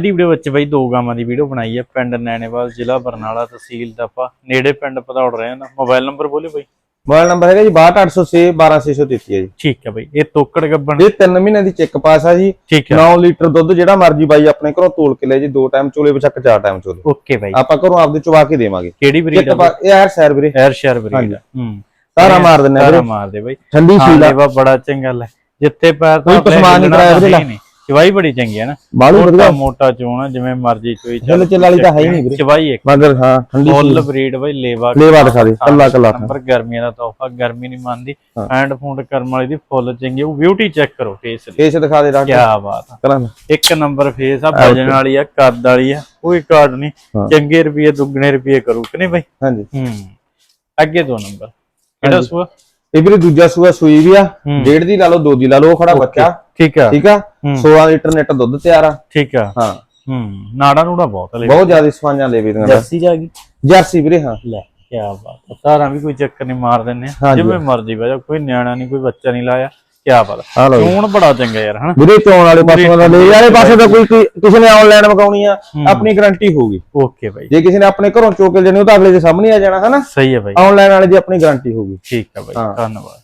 ਦੀ video ਵਿੱਚ ਬਈ ਦੋ ਗਾਵਾਂ ਦੀ ਵੀਡੀਓ ਬਣਾਈ ਹੈ ਪਿੰਡ ਨੈਣੇਵਾਲ ਜ਼ਿਲ੍ਹਾ ਬਰਨਾਲਾ ਤਹਿਸੀਲ ਦਫਾ ਨੇੜੇ ਪਿੰਡ ਪਧੌੜ ਰਹੇ ਨਾ। ਮੋਬਾਈਲ ਨੰਬਰ ਬੋਲੇ ਬਈ। ਮੋਬਾਈਲ ਨੰਬਰ ਹੈਗਾ ਜੀ 62806 12633 ਹੈ ਜੀ। ਠੀਕ ਹੈ ਬਈ। ਇਹ ਤੋਕੜ ਗੱਬਣ। ਇਹ 3 ਮਹੀਨੇ ਦੀ ਚੈੱਕ ਪਾਸ ਆ ਜੀ। ਠੀਕ ਹੈ। 9 ਲੀਟਰ ਦੁੱਧ ਜਿਹੜਾ ਮਰਜ਼ੀ ਬਾਈ ਆਪਣੇ ਘਰੋਂ ਤੋਲ ਕੇ ਲੈ ਜੀ ਦੋ ਟਾਈਮ ਚੋਲੇ ਬਚਕ ਚਾਰ ਟਾਈਮ ਚੋਲੇ। Okay bye. ਆਪਾਂ ਘਰੋਂ ਆਪਦੇ ਚਵਾ ਕੇ ਦੇਵਾਂਗੇ। ਕਿਹੜੀ ਬਰੀਡ ਪਾ ਇਹ ਯਾਰ ਸੈਰ ਵੀਰੇ। ਐਰ ਸ਼ਹਿਰ ਬਰੀਡ ਹੂੰ। ਤਾਰਾ ਮਾਰ ਦਿੰਨੇ ਤਾਰਾ ਵੀਰੇ। ਮਾਰ ਦੇ ਬਈ। ਠੰਡੀ ਹਾਂ ਸੀਲ ਆ। ਬੜਾ ਚੰਗਾ ਲੈ। ਜਿੱਥੇ ਪੈਰ ਕੋਈ ਧਰ ਲਿਆ, ਪਸਮਾਨ ਨਹੀਂ ਕਰਾਇਆ ਤਾਂ ਹੈ ਹੀ ਨਹੀਂ। ਚਵਾਈ ਬੜੀ ਚੰਗੀ ਹੈ ਨਾ। ਬਾਲੂ ਵਧੀਆ। ਮੋਟਾ ਚੋਣਾ ਜਿਵੇਂ ਮਰਜ਼ੀ ਚੋਈ ਹਿੱਲ ਚੱਲ ਵਾਲੀ ਤਾਂ ਹੈ ਹੀ ਨਹੀਂ ਵੀਰੇ। ਚਵਾਈ ਇੱਕ। ਮਗਰ ਹਾਂ ਠੰਡੀ ਫੁੱਲ ਬਰੀਡ ਬਈ ਲੇਵਾ ਲੇਵਾ ਦਿਖਾ ਦੇ ਕੱਲਾ ਕੱਲਾ ਨੰਬਰ ਗਰਮੀਆਂ ਦਾ ਤੋਹਫਾ ਗਰਮੀ ਨਹੀਂ ਮੰਨਦੀ। ਐਂਡ ਫੂਡ ਕਰਮ ਵਾਲੀ ਦੀ ਫੁੱਲ ਚੰਗੀ ਉਹ ਬਿਊਟੀ ਚੈੱਕ ਕਰੋ ਫੇਸ ਫੇਸ ਦਿਖਾ ਦੇ ਕੀ ਡਾਕਟਰ ਬਾਤ ਆ। ਕਰਾਂ ਇੱਕ ਨੰਬਰ ਫੇਸ ਆ ਵਜਨ ਵਾਲੀ ਆ ਕੱਦ ਵਾਲੀ ਆ ਕੋਈ ਕਾਰਡ ਨਹੀਂ। ਚੰਗੇ ਰੁਪਏ ਦੁੱਗਣੇ ਰੁਪਏ ਕਰੂ ਕਿ ਨਹੀਂ ਬਾਈ? ਹਾਂਜੀ। ਹੂੰ। ਅੱਗੇ ਦੋ ਨੰਬਰ ਕਿਹੜਾ ਸੂਆ? ਇਹ ਵੀਰੇ ਦੂਜਾ ਸੂਆ ਸੂਈ ਵੀ ਆ। ਡੇਢ ਦੀ ਲਾ ਲਓ ਦੋ ਦੀ ਲਾ ਲਓ ਉਹ ਖੜਾ ਬੱਚਾ। ਠੀਕ ਆ। ਠੀਕ ਆ? 16 ਲੀਟਰ ਨੈਟ ਦੁੱਧ ਤਿਆਰ ਆ। ਠੀਕ ਆ। ਹਾਂ। ਹੂੰ ਨਾੜਾ ਨੂੜਾ ਬਹੁਤ ਲੈ ਬਹੁਤ ਜ਼ਿਆਦਾ ਸਫਾਈਆਂ ਲੈ ਵੀ ਦੀਆਂ ਜਰਸੀ ਜਾ ਗਈ। ਜਰਸੀ ਵੀਰੇ ਹਾਂ। ਲੈ ਕੀ ਬਾਤ ਤਾਰਾਂ ਵੀ ਕੋਈ ਚੱਕਰ ਨਹੀਂ ਮਾਰ ਦਿੰਨੇ। ਜਿਵੇਂ ਮਰਜ਼ੀ ਵਜਾ ਕੋਈ ਨਿਆਣਾ ਨਹੀਂ ਕੋਈ ਬੱਚਾ ਨਹੀਂ ਲਾਇਆ। ਕੀ ਬਾਤ ਆ ਲਓ ਚੋਣ ਬੜਾ ਚੰਗਾ ਯਾਰ ਹਨਾ? ਵੀਰੇ ਚੋਣ ਵਾਲੇ ਪਾਸੋਂ ਦਾ ਲੈ ਵਾਲੇ ਪਾਸੇ ਦਾ ਕੋਈ ਕਿਸੇ ਨੇ ਆਨਲਾਈਨ ਮਗਾਉਣੀ ਆ ਆਪਣੀ ਗਾਰੰਟੀ ਹੋਊਗੀ। Okay bye. ਜੇ ਕਿਸੇ ਨੇ ਆਪਣੇ ਘਰੋਂ ਚੋ ਕੇ ਲੈਣੀ ਉਹ ਤਾਂ ਅਗਲੇ ਦੇ ਸਾਹਮਣੇ ਆ ਜਾਣਾ ਹਨਾ? ਸਹੀ ਹੈ ਬਾਈ। ਆਨਲਾਈਨ ਵਾਲੇ ਦੀ ਆਪਣੀ ਗਾਰੰਟੀ ਹੋਊਗੀ। ਠੀਕ ਹੈ ਬਾਈ। ਧੰਨਵਾਦ।